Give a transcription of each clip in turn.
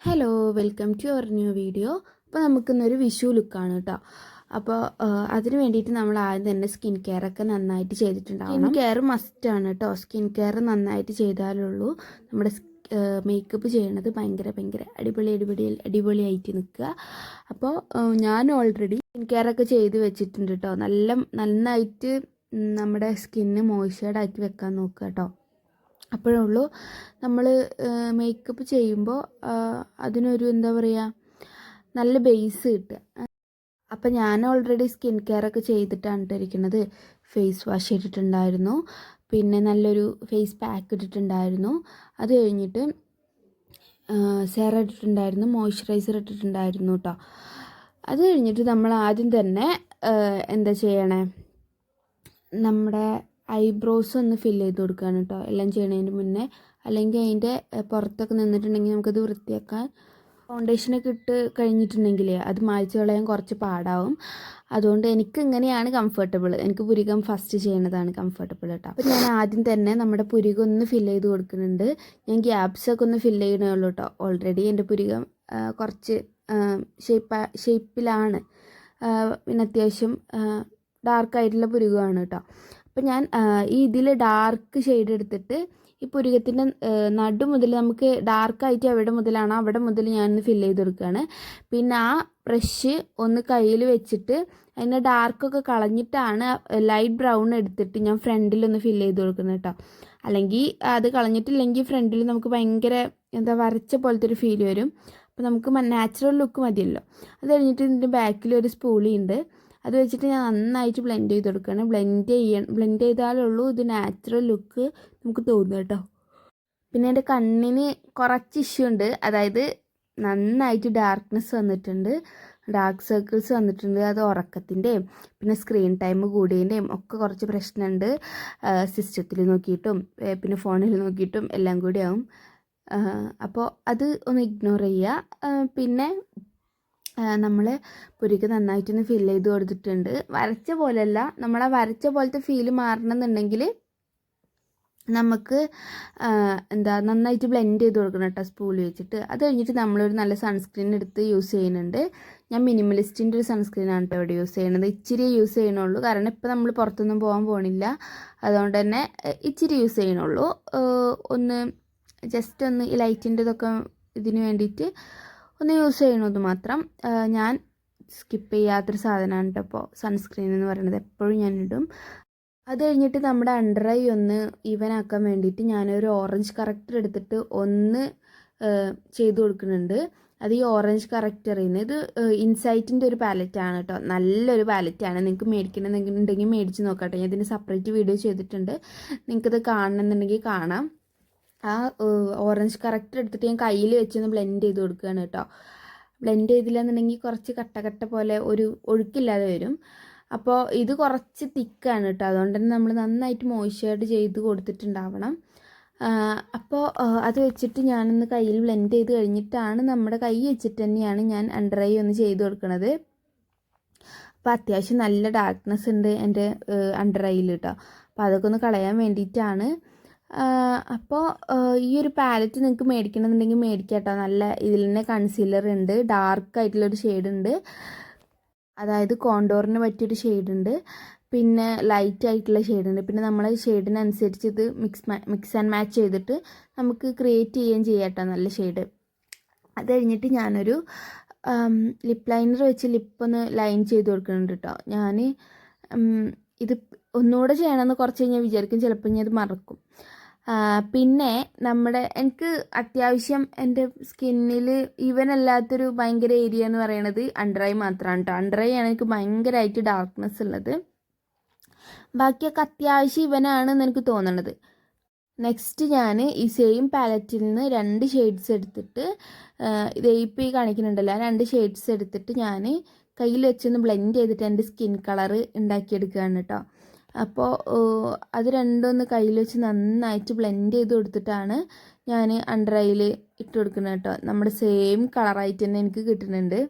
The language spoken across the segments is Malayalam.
Hello welcome to our new video അപ്പോൾ നമുക്കിന്നൊരു വിഷു ലുക്കാണ് കേട്ടോ അപ്പോൾ അതിന് വേണ്ടിയിട്ട് നമ്മൾ ആദ്യം തന്നെ സ്കിൻ കെയർ ഒക്കെ നന്നായിട്ട് ചെയ്തിട്ടുണ്ടാവും സ്കിൻ കെയർ മസ്റ്റാണ് കേട്ടോ സ്കിൻ കെയർ നന്നായിട്ട് ചെയ്താലുള്ളൂ. നമ്മുടെ മേക്കപ്പ് ചെയ്യണത് ഭയങ്കര ഭയങ്കര അടിപൊളി അടിപൊളി അടിപൊളിയായിട്ട് നിൽക്കുക. അപ്പോൾ ഞാൻ ഓൾറെഡി സ്കിൻ കെയർ ഒക്കെ ചെയ്ത് വെച്ചിട്ടുണ്ട് കേട്ടോ നല്ല നന്നായിട്ട് നമ്മുടെ സ്കിന്ന് മോയ്സ്ചേർഡ് ആക്കി വെക്കാൻ നോക്കുക കേട്ടോ അപ്പോഴേ ഉള്ളൂ. നമ്മൾ മേക്കപ്പ് ചെയ്യുമ്പോൾ അതിനൊരു എന്താ പറയുക നല്ല ബേസ് കിട്ടുക. അപ്പം ഞാൻ ഓൾറെഡി സ്കിൻ കെയർ ഒക്കെ ചെയ്തിട്ടാണ് ഇട്ടിരിക്കുന്നത് ഫേസ് വാഷ് ചെയ്തിട്ടുണ്ടായിരുന്നു. പിന്നെ നല്ലൊരു ഫേസ് പാക്ക് ഇട്ടിട്ടുണ്ടായിരുന്നു. അത് കഴിഞ്ഞിട്ട് സെറ ഇട്ടിട്ടുണ്ടായിരുന്നു. മോയ്സ്ചറൈസർ ഇട്ടിട്ടുണ്ടായിരുന്നു കേട്ടോ അത് കഴിഞ്ഞിട്ട് നമ്മൾ ആദ്യം തന്നെ എന്താ ചെയ്യണേ? നമ്മുടെ ഐബ്രോസ് ഒന്ന് ഫില്ല് ചെയ്ത് കൊടുക്കുകയാണ് കേട്ടോ എല്ലാം ചെയ്യണതിന് മുന്നേ. അല്ലെങ്കിൽ അതിന്റെ പുറത്തൊക്കെ നിന്നിട്ടുണ്ടെങ്കിൽ നമുക്കത് വൃത്തിയാക്കാൻ ഫൗണ്ടേഷനൊക്കെ ഇട്ട് കഴിഞ്ഞിട്ടുണ്ടെങ്കിൽ അത് മായ്ച്ചു കളയാൻ കുറച്ച് പാടാവും. അതുകൊണ്ട് എനിക്ക് ഇങ്ങനെയാണ് കംഫർട്ടബിൾ എനിക്ക് പുരികം ഫസ്റ്റ് ചെയ്യണതാണ് കംഫർട്ടബിൾ കേട്ടോ അപ്പോൾ ഞാൻ ആദ്യം തന്നെ നമ്മുടെ പുരികം ഒന്ന് ഫില്ല് ചെയ്ത് കൊടുക്കുന്നുണ്ട്. ഞാൻ ഗ്യാപ്സൊക്കെ ഒന്ന് ഫില്ല് ചെയ്യണേ ഉള്ളൂ കേട്ടോ ഓൾറെഡി എന്റെ പുരികം കുറച്ച് ഷേപ്പ് ഷേപ്പിലാണ് പിന്നെ അത്യാവശ്യം ഡാർക്കായിട്ടുള്ള പുരുകമാണ് കേട്ടോ അപ്പം ഞാൻ ഈ ഇതിൽ ഡാർക്ക് ഷെയ്ഡ് എടുത്തിട്ട് ഈ പുരുകത്തിന്റെ നടു മുതൽ നമുക്ക് ഡാർക്കായിട്ട് എവിടെ മുതലാണോ അവിടെ മുതൽ ഞാനൊന്ന് ഫില്ല് ചെയ്ത് കൊടുക്കുകയാണ് പിന്നെ ആ ബ്രഷ് ഒന്ന് കയ്യിൽ വെച്ചിട്ട് അതിന്റെ ഡാർക്കൊക്കെ കളഞ്ഞിട്ടാണ് ലൈറ്റ് ബ്രൗൺ എടുത്തിട്ട് ഞാൻ ഫ്രണ്ടിലൊന്ന് ഫില്ല് ചെയ്ത് കൊടുക്കുന്നത് കേട്ടോ. അല്ലെങ്കിൽ അത് കളഞ്ഞിട്ടില്ലെങ്കിൽ ഫ്രണ്ടിൽ നമുക്ക് ഭയങ്കര എന്താ വരച്ച പോലത്തെ ഒരു ഫീൽ വരും. അപ്പോൾ നമുക്ക് നാച്ചുറൽ ലുക്ക് മതിയല്ലോ. അത് കഴിഞ്ഞിട്ട് ഇതിന്റെ ബാക്കിൽ ഒരു സ്പൂളി ഉണ്ട് അത് വെച്ചിട്ട് ഞാൻ നന്നായിട്ട് ബ്ലെൻഡ് ചെയ്ത് കൊടുക്കുകയാണ്. ബ്ലെൻഡ് ചെയ്യണം ബ്ലെൻഡ് ചെയ്താലുള്ളൂ ഇത് നാച്ചുറൽ ലുക്ക് നമുക്ക് തോന്നുക കേട്ടോ. പിന്നെ എന്റെ കണ്ണിന് കുറച്ച് ഇഷ്യൂ ഉണ്ട്. അതായത് നന്നായിട്ട് ഡാർക്ക്നെസ് വന്നിട്ടുണ്ട്. ഡാർക്ക് സർക്കിൾസ് വന്നിട്ടുണ്ട്. അത് ഉറക്കത്തിന്റെയും പിന്നെ സ്ക്രീൻ ടൈം കൂടിയതിന്റെയും ഒക്കെ കുറച്ച് പ്രശ്നമുണ്ട്. സിസ്റ്റത്തിൽ നോക്കിയിട്ടും പിന്നെ ഫോണിൽ നോക്കിയിട്ടും എല്ലാം കൂടിയാവും. അപ്പോൾ അത് ഒന്ന് ഇഗ്നോർ ചെയ്യുക. പിന്നെ നമ്മൾ പുരിക്ക് നന്നായിട്ടൊന്ന് ഫില്ല് ചെയ്ത് കൊടുത്തിട്ടുണ്ട്. വരച്ച പോലെയല്ല നമ്മൾ ആ വരച്ച പോലത്തെ ഫീൽ മാറണമെന്നുണ്ടെങ്കിൽ നമുക്ക് എന്താ നന്നായിട്ട് ബ്ലെൻഡ് ചെയ്ത് കൊടുക്കണം കേട്ടോ സ്പൂൾ വെച്ചിട്ട്. അത് കഴിഞ്ഞിട്ട് നമ്മളൊരു നല്ല സൺസ്ക്രീൻ എടുത്ത് യൂസ് ചെയ്യുന്നുണ്ട്. ഞാൻ മിനിമലിസ്റ്റിന്റെ ഒരു സൺസ്ക്രീനാണ് കേട്ടോ ഇവിടെ യൂസ് ചെയ്യണത് ഇച്ചിരി യൂസ് ചെയ്യണുള്ളൂ കാരണം ഇപ്പോൾ നമ്മൾ പുറത്തൊന്നും പോകാൻ പോകണില്ല അതുകൊണ്ട് തന്നെ ഇച്ചിരി യൂസ് ചെയ്യണുള്ളൂ ഒന്ന് ജസ്റ്റ് ഒന്ന് ഈ ലൈറ്റിന്റെ ഇതൊക്കെ ഇതിന് വേണ്ടിയിട്ട് ഒന്ന് യൂസ് ചെയ്യണത് മാത്രം. ഞാൻ സ്കിപ്പ് ചെയ്യാത്തൊരു സാധനമാണ് കേട്ടോ സൺസ്ക്രീൻ എന്ന് പറയുന്നത്. എപ്പോഴും ഞാൻ ഇടും. അത് കഴിഞ്ഞിട്ട് നമ്മുടെ അണ്ടർ ഐ ഒന്ന് ഈവൻ ആക്കാൻ വേണ്ടിയിട്ട് ഞാനൊരു ഓറഞ്ച് കറക്റ്റർ എടുത്തിട്ട് ഒന്ന് ചെയ്തു കൊടുക്കുന്നുണ്ട്. അത് ഈ ഓറഞ്ച് കറക്റ്ററിൽ നിന്ന് ഇത് ഇൻസൈറ്റിന്റെ ഒരു പാലറ്റാണ് കേട്ടോ നല്ലൊരു പാലറ്റാണ് നിങ്ങൾക്ക് മേടിക്കണമെന്നുണ്ടെങ്കിൽ മേടിച്ച് നോക്കാം കേട്ടോ ഞാൻ ഇതിന് സെപ്പറേറ്റ് വീഡിയോ ചെയ്തിട്ടുണ്ട്. നിങ്ങൾക്കിത് കാണണമെന്നുണ്ടെങ്കിൽ കാണാം. ആ ഓറഞ്ച് കറക്റ്റ് എടുത്തിട്ട് ഞാൻ കയ്യിൽ വെച്ചൊന്ന് ബ്ലെൻഡ് ചെയ്ത് കൊടുക്കുകയാണ് കേട്ടോ ബ്ലെൻഡ് ചെയ്തില്ലെന്നുണ്ടെങ്കിൽ കുറച്ച് കട്ട കട്ട പോലെ ഒരു ഒഴുക്കില്ലാതെ വരും. അപ്പോൾ ഇത് കുറച്ച് തിക്കാണ് കേട്ടോ അതുകൊണ്ട് തന്നെ നമ്മൾ നന്നായിട്ട് മോയ്സ്ചേർഡ് ചെയ്ത് കൊടുത്തിട്ടുണ്ടാവണം. അപ്പോൾ അത് വെച്ചിട്ട് ഞാനൊന്ന് കയ്യിൽ ബ്ലെൻഡ് ചെയ്ത് കഴിഞ്ഞിട്ടാണ് നമ്മുടെ കൈ വെച്ചിട്ട് തന്നെയാണ് ഞാൻ അണ്ടർ ഐ ഒന്ന് ചെയ്ത് കൊടുക്കുന്നത് അപ്പോൾ അത്യാവശ്യം നല്ല ഡാർക്ക്നെസ് ഉണ്ട് എന്റെ അണ്ടർ ഐയിൽ കേട്ടോ അപ്പോൾ അതൊക്കെ ഒന്ന് കളയാൻ വേണ്ടിയിട്ടാണ് അപ്പോൾ ഈ ഒരു പാലറ്റ് നിങ്ങൾക്ക് മേടിക്കണമെന്നുണ്ടെങ്കിൽ മേടിക്കാം കേട്ടോ നല്ല ഇതിൽ തന്നെ കൺസീലർ ഉണ്ട് ഡാർക്ക് ആയിട്ടുള്ളൊരു ഷെയ്ഡ് ഉണ്ട്. അതായത് കോണ്ടോറിന് പറ്റിയൊരു ഷെയ്ഡ് ഉണ്ട്. പിന്നെ ലൈറ്റ് ആയിട്ടുള്ള ഷെയ്ഡ് ഉണ്ട്. പിന്നെ നമ്മൾ ഷെയ്ഡിനനുസരിച്ച് ഇത് മിക്സ് മിക്സ് ആൻഡ് മാച്ച് ചെയ്തിട്ട് നമുക്ക് ക്രിയേറ്റ് ചെയ്യുകയും ചെയ്യാം കേട്ടോ നല്ല ഷെയ്ഡ് അത് കഴിഞ്ഞിട്ട് ഞാനൊരു ലിപ്പ് ലൈനർ വെച്ച് ലിപ്പ് ഒന്ന് ലൈൻ ചെയ്ത് കൊടുക്കുന്നുണ്ട് കേട്ടോ ഞാൻ ഇത് ഒന്നുകൂടെ ചെയ്യണമെന്ന് കുറച്ച് കഴിഞ്ഞാൽ വിചാരിക്കും. ചിലപ്പോൾ ഞാൻ ഇത് മറക്കും. പിന്നെ നമ്മുടെ എനിക്ക് അത്യാവശ്യം എന്റെ സ്കിന്നിൽ ഈവൻ അല്ലാത്തൊരു ഭയങ്കര ഏരിയ എന്ന് പറയണത് അണ്ടർ ഐ മാത്രമാണ് കേട്ടോ അണ്ടർ ഐ ആണ് എനിക്ക് ഭയങ്കരമായിട്ട് ഡാർക്ക്നെസ് ഉള്ളത്. ബാക്കിയൊക്കെ അത്യാവശ്യം ഇവനാണെന്ന് എനിക്ക് തോന്നണത്. നെക്സ്റ്റ് ഞാൻ ഈ സെയിം പാലറ്റിൽ നിന്ന് രണ്ട് ഷെയ്ഡ്സ് എടുത്തിട്ട് ഇത് ഇപ്പോൾ ഈ കാണിക്കുന്നുണ്ടല്ലോ രണ്ട് ഷെയ്ഡ്സ് എടുത്തിട്ട് ഞാൻ കയ്യിൽ വെച്ചൊന്ന് ബ്ലെൻഡ് ചെയ്തിട്ട് എന്റെ സ്കിൻ കളർ ഉണ്ടാക്കിയെടുക്കുകയാണ് കേട്ടോ അപ്പോൾ അത് രണ്ടൊന്ന് കയ്യിൽ വെച്ച് നന്നായിട്ട് ബ്ലെൻഡ് ചെയ്ത് കൊടുത്തിട്ടാണ് ഞാൻ അണ്ടർ ഐയിൽ ഇട്ട് കൊടുക്കുന്നത് കേട്ടോ. നമ്മുടെ സെയിം കളറായിട്ട് തന്നെ എനിക്ക് കിട്ടുന്നുണ്ട്.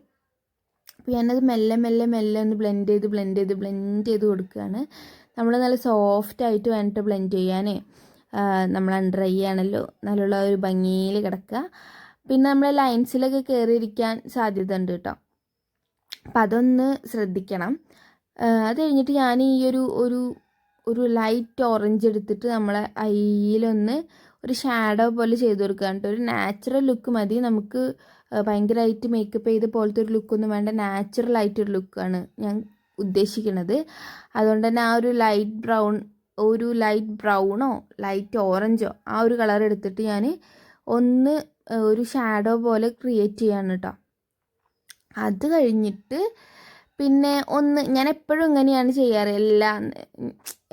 അപ്പോൾ ഞാനത് മെല്ലെ മെല്ലെ മെല്ലെ ഒന്ന് ബ്ലെൻഡ് ചെയ്ത് ബ്ലെൻഡ് ചെയ്ത് ബ്ലെൻഡ് ചെയ്ത് കൊടുക്കുകയാണ്. നമ്മൾ നല്ല സോഫ്റ്റ് ആയിട്ട് വേണ്ടിട്ട് ബ്ലെൻഡ് ചെയ്യാനേ. നമ്മൾ അണ്ടർ ഐ ആണല്ലോ. നല്ലുള്ള ഒരു ഭംഗിയിൽ കിടക്കുക. പിന്നെ നമ്മൾ ലൈൻസിലൊക്കെ കയറിയിരിക്കാൻ സാധ്യത ഉണ്ട് കേട്ടോ. അപ്പം അതൊന്ന് ശ്രദ്ധിക്കണം. അത് കഴിഞ്ഞിട്ട് ഞാൻ ഈ ഒരു ഒരു ഒരു ലൈറ്റ് ഓറഞ്ച് എടുത്തിട്ട് നമ്മളെ ഐയിലൊന്ന് ഒരു ഷാഡോ പോലെ ചെയ്ത് കൊടുക്കുക ഒരു നാച്ചുറൽ ലുക്ക് മതി. നമുക്ക് ഭയങ്കരമായിട്ട് മേക്കപ്പ് ചെയ്ത പോലത്തെ ഒരു ലുക്കൊന്നും വേണ്ട. നാച്ചുറൽ ആയിട്ടൊരു ലുക്കാണ് ഞാൻ ഉദ്ദേശിക്കുന്നത് അതുകൊണ്ട് തന്നെ ആ ഒരു ലൈറ്റ് ബ്രൗൺ ഒരു ലൈറ്റ് ബ്രൗണോ ലൈറ്റ് ഓറഞ്ചോ ആ ഒരു കളർ എടുത്തിട്ട് ഞാൻ ഒന്ന് ഒരു ഷാഡോ പോലെ ക്രിയേറ്റ് ചെയ്യാണ് കേട്ടോ. അത് കഴിഞ്ഞിട്ട് പിന്നെ ഒന്ന് ഞാൻ എപ്പോഴും ഇങ്ങനെയാണ് ചെയ്യാറ്. എല്ലാം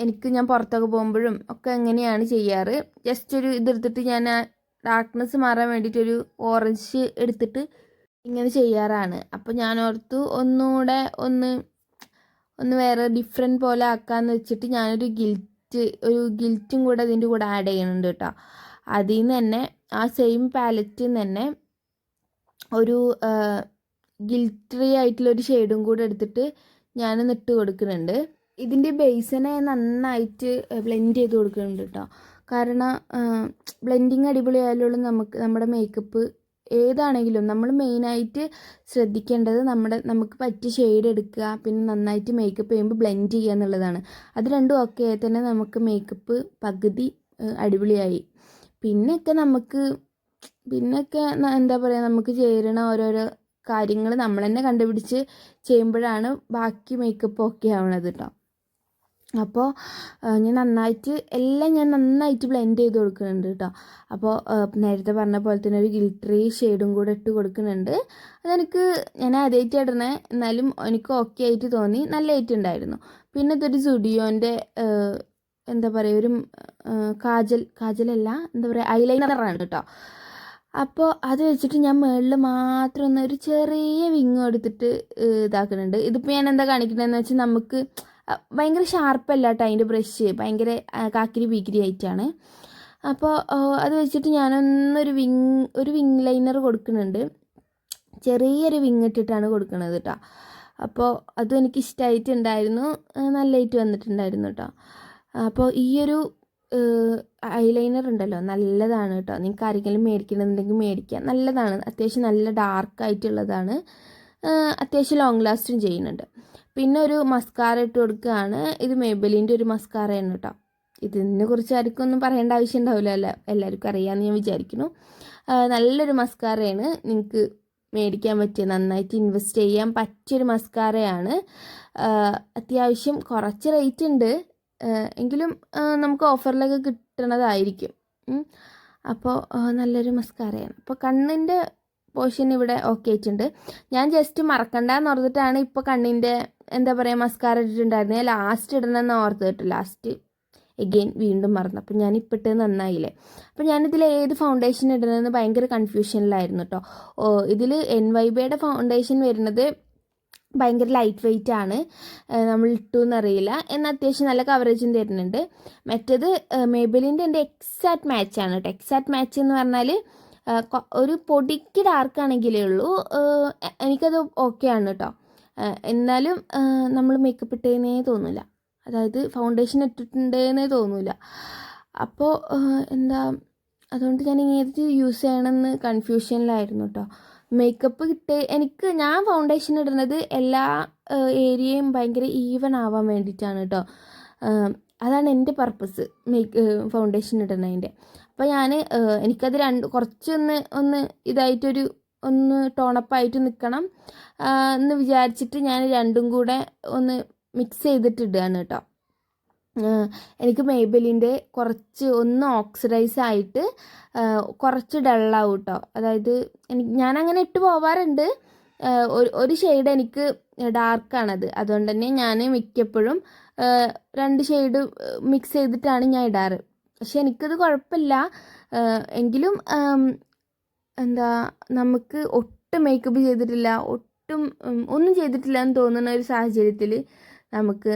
എനിക്ക് ഞാൻ പുറത്തൊക്കെ പോകുമ്പോഴും ഒക്കെ എങ്ങനെയാണ് ചെയ്യാറ്. ജസ്റ്റ് ഒരു ഇതെടുത്തിട്ട് ഞാൻ ഡാർക്ക്നെസ് മാറാൻ വേണ്ടിയിട്ടൊരു ഓറഞ്ച് എടുത്തിട്ട് ഇങ്ങനെ ചെയ്യാറാണ്. അപ്പോൾ ഞാൻ ഓർത്തു ഒന്നുകൂടെ ഒന്ന് ഒന്ന് വേറെ ഡിഫറെന്റ് പോലെ ആക്കാമെന്ന് വെച്ചിട്ട് ഞാനൊരു ഗിൽറ്റ് ഒരു ഗിൽറ്റും കൂടെ അതിന്റെ കൂടെ ആഡ് ചെയ്യുന്നുണ്ട് കേട്ടോ അതിൽ നിന്ന് തന്നെ ആ സെയിം പാലറ്റിൽ നിന്ന് തന്നെ ഒരു ഗിൽറ്ററി ആയിട്ടുള്ളൊരു ഷെയ്ഡും കൂടെ എടുത്തിട്ട് ഞാൻ നിട്ട് കൊടുക്കുന്നുണ്ട്. ഇതിന്റെ ബേസിനെ നന്നായിട്ട് ബ്ലെൻഡ് ചെയ്ത് കൊടുക്കുന്നുണ്ട് കേട്ടോ കാരണം ബ്ലെൻഡിങ് അടിപൊളിയായാലുള്ള നമുക്ക് നമ്മുടെ മേക്കപ്പ് ഏതാണെങ്കിലും നമ്മൾ മെയിനായിട്ട് ശ്രദ്ധിക്കേണ്ടത് നമ്മുടെ നമുക്ക് പറ്റിയ ഷെയ്ഡ് എടുക്കുക പിന്നെ നന്നായിട്ട് മേക്കപ്പ് ചെയ്യുമ്പോൾ ബ്ലെൻഡ് ചെയ്യുക എന്നുള്ളതാണ്. അത് രണ്ടും ഒക്കെ തന്നെ നമുക്ക് മേക്കപ്പ് പകുതി അടിപൊളിയായി. പിന്നെയൊക്കെ നമുക്ക് പിന്നെയൊക്കെ എന്താ പറയുക നമുക്ക് ചേരണ ഓരോരോ കാര്യങ്ങൾ നമ്മൾ തന്നെ കണ്ടുപിടിച്ച് ചെയ്യുമ്പോഴാണ് ബാക്കി മേക്കപ്പ് ഓക്കെ ആവണത് കേട്ടോ അപ്പോൾ ഞാൻ നന്നായിട്ട് എല്ലാം ഞാൻ നന്നായിട്ട് ബ്ലെൻഡ് ചെയ്ത് കൊടുക്കുന്നുണ്ട് കേട്ടോ അപ്പോൾ നേരത്തെ പറഞ്ഞ പോലെ തന്നെ ഒരു ഗിൽട്ടറി ഷെയ്ഡും കൂടെ ഇട്ട് കൊടുക്കുന്നുണ്ട്. അതെനിക്ക് ഞാൻ ആദ്യമായിട്ട് ഇടണേ. എന്നാലും എനിക്ക് ഓക്കെ ആയിട്ട് തോന്നി. നല്ല ആയിട്ടുണ്ടായിരുന്നു പിന്നെ ഇതൊരു സുഡിയോന്റെ എന്താ പറയുക ഒരു കാജൽ കാജലല്ല എന്താ പറയുക ഐലൈനറാണ് കേട്ടോ അപ്പോൾ അത് വെച്ചിട്ട് ഞാൻ മുകളിൽ മാത്രം ഒന്ന് ഒരു ചെറിയ വിങ് എടുത്തിട്ട് ഇതാക്കുന്നുണ്ട്. ഇതിപ്പോൾ ഞാൻ എന്താ കാണിക്കുന്നതെന്ന് വെച്ചാൽ നമുക്ക് ഭയങ്കര ഷാർപ്പല്ല കേട്ടോ അതിന്റെ ബ്രഷ് ഭയങ്കര കാക്കിരി പീക്കിരി ആയിട്ടാണ്. അപ്പോൾ അത് വെച്ചിട്ട് ഞാനൊന്നൊരു വിങ് ഒരു വിങ് ലൈനർ കൊടുക്കുന്നുണ്ട്. ചെറിയൊരു വിങ് ഇട്ടിട്ടാണ് കൊടുക്കുന്നത് കേട്ടോ അപ്പോൾ അതും എനിക്ക് ഇഷ്ടമായിട്ടുണ്ടായിരുന്നു നല്ലതായിട്ട് വന്നിട്ടുണ്ടായിരുന്നു കേട്ടോ അപ്പോൾ ഈയൊരു ഐലൈനർ ഉണ്ടല്ലോ. നല്ലതാണ് കേട്ടോ നിങ്ങൾക്ക് ആരെങ്കിലും മേടിക്കണമെന്നുണ്ടെങ്കിൽ മേടിക്കാം. നല്ലതാണ്. അത്യാവശ്യം നല്ല ഡാർക്ക് ആയിട്ടുള്ളതാണ്. അത്യാവശ്യം ലോങ് ലാസ്റ്റും ചെയ്യുന്നുണ്ട്. പിന്നെ ഒരു മസ്കാര ഇട്ട് കൊടുക്കുകയാണ്. ഇത് മേബലിന്റെ ഒരു മസ്കാരയാണ് കേട്ടോ ഇതിനെ കുറിച്ച് ആർക്കും ഒന്നും പറയേണ്ട ആവശ്യം ഉണ്ടാവില്ല. അല്ല എല്ലാവർക്കും അറിയാമെന്ന് ഞാൻ വിചാരിക്കുന്നു. നല്ലൊരു മസ്കാരയാണ് നിങ്ങൾക്ക് മേടിക്കാൻ പറ്റിയ നന്നായിട്ട് ഇൻവെസ്റ്റ് ചെയ്യാൻ പറ്റിയൊരു മസ്കാരയാണ് അത്യാവശ്യം കുറച്ച് റേറ്റ് ഉണ്ട്. എങ്കിലും നമുക്ക് ഓഫറിലൊക്കെ കിട്ടണതായിരിക്കും. അപ്പോൾ നല്ലൊരു മസ്കാരയാണ്. അപ്പോൾ കണ്ണിന്റെ പോർഷൻ ഇവിടെ ഓക്കെ ആയിട്ടുണ്ട്. ഞാൻ ജസ്റ്റ് മറക്കണ്ട എന്ന് ഓർത്തിട്ടാണ് ഇപ്പോൾ കണ്ണിന്റെ എന്താ പറയുക മസ്കാര ഇട്ടിട്ടുണ്ടായിരുന്നത്. ലാസ്റ്റ് ഇടണമെന്ന് ഓർത്ത് കേട്ടോ ലാസ്റ്റ് എഗെയിൻ വീണ്ടും മറന്നു. അപ്പം ഞാൻ ഇപ്പിട്ട് നന്നായില്ലേ? അപ്പം ഞാനിതിൽ ഏത് ഫൗണ്ടേഷൻ ഇടണമെന്ന് ഭയങ്കര കൺഫ്യൂഷനിലായിരുന്നു കേട്ടോ ഇതിൽ എൻ വൈ ബിയുടെ ഫൗണ്ടേഷൻ വരുന്നത് ഭയങ്കര ലൈറ്റ് വെയിറ്റ് ആണ്. നമ്മൾ ഇട്ടു എന്നറിയില്ല എന്നാൽ അത്യാവശ്യം നല്ല കവറേജും തരുന്നുണ്ട്. മറ്റേത് മേബലിന്റെ എന്റെ എക്സാക്ട് മാച്ചാണ് കേട്ടോ. എക്സാക്ട് മാച്ച് എന്ന് പറഞ്ഞാൽ ഒരു പൊടിക്ക് ഡാർക്ക് ആണെങ്കിലേ ഉള്ളൂ. എനിക്കത് ഓക്കെ ആണ് കേട്ടോ. എന്നാലും നമ്മൾ മേക്കപ്പ് ഇട്ടേന്നേ തോന്നില്ല അതായത് ഫൗണ്ടേഷൻ ഇട്ടിട്ടുണ്ടേന്നേ തോന്നില്ല അപ്പോൾ എന്താ അതുകൊണ്ട് ഞാൻ ഏത് യൂസ് ചെയ്യണമെന്ന് കൺഫ്യൂഷനിലായിരുന്നു കേട്ടോ. മേക്കപ്പ് കിട്ടി. എനിക്ക് ഞാൻ ഫൗണ്ടേഷൻ ഇടുന്നത് എല്ലാ ഏരിയയും ഭയങ്കര ഈവൻ ആവാൻ വേണ്ടിയിട്ടാണ് കേട്ടോ അതാണ് എന്റെ പർപ്പസ് മേക്ക് ഫൗണ്ടേഷൻ ഇടുന്നതിന്റെ. അപ്പോൾ ഞാൻ എനിക്കത് രണ്ട് കുറച്ചൊന്ന് ഒന്ന് ഇതായിട്ടൊരു ഒന്ന് ടോണപ്പായിട്ട് നിൽക്കണം എന്ന് വിചാരിച്ചിട്ട് ഞാൻ രണ്ടും കൂടെ ഒന്ന് മിക്സ് ചെയ്തിട്ടിടുകയാണ് കേട്ടോ എനിക്ക് മേബലിന്റെ കുറച്ച് ഒന്ന് ഓക്സിഡൈസ് ആയിട്ട് കുറച്ച് ഡള്ളാവും കേട്ടോ അതായത് എനിക്ക് ഞാനങ്ങനെ ഇട്ട് പോവാറുണ്ട്. ഒരു ഒരു ഷെയ്ഡ് എനിക്ക് ഡാർക്കാണത് അതുകൊണ്ട് തന്നെ ഞാൻ മിക്കപ്പോഴും രണ്ട് ഷെയ്ഡ് മിക്സ് ചെയ്തിട്ടാണ് ഞാൻ ഇടാറ്. പക്ഷെ എനിക്കത് കുഴപ്പമില്ല എങ്കിലും എന്താ നമുക്ക് ഒട്ടും മേക്കപ്പ് ചെയ്തിട്ടില്ല. ഒട്ടും ഒന്നും ചെയ്തിട്ടില്ല എന്ന് തോന്നുന്ന ഒരു സാഹചര്യത്തിൽ നമുക്ക്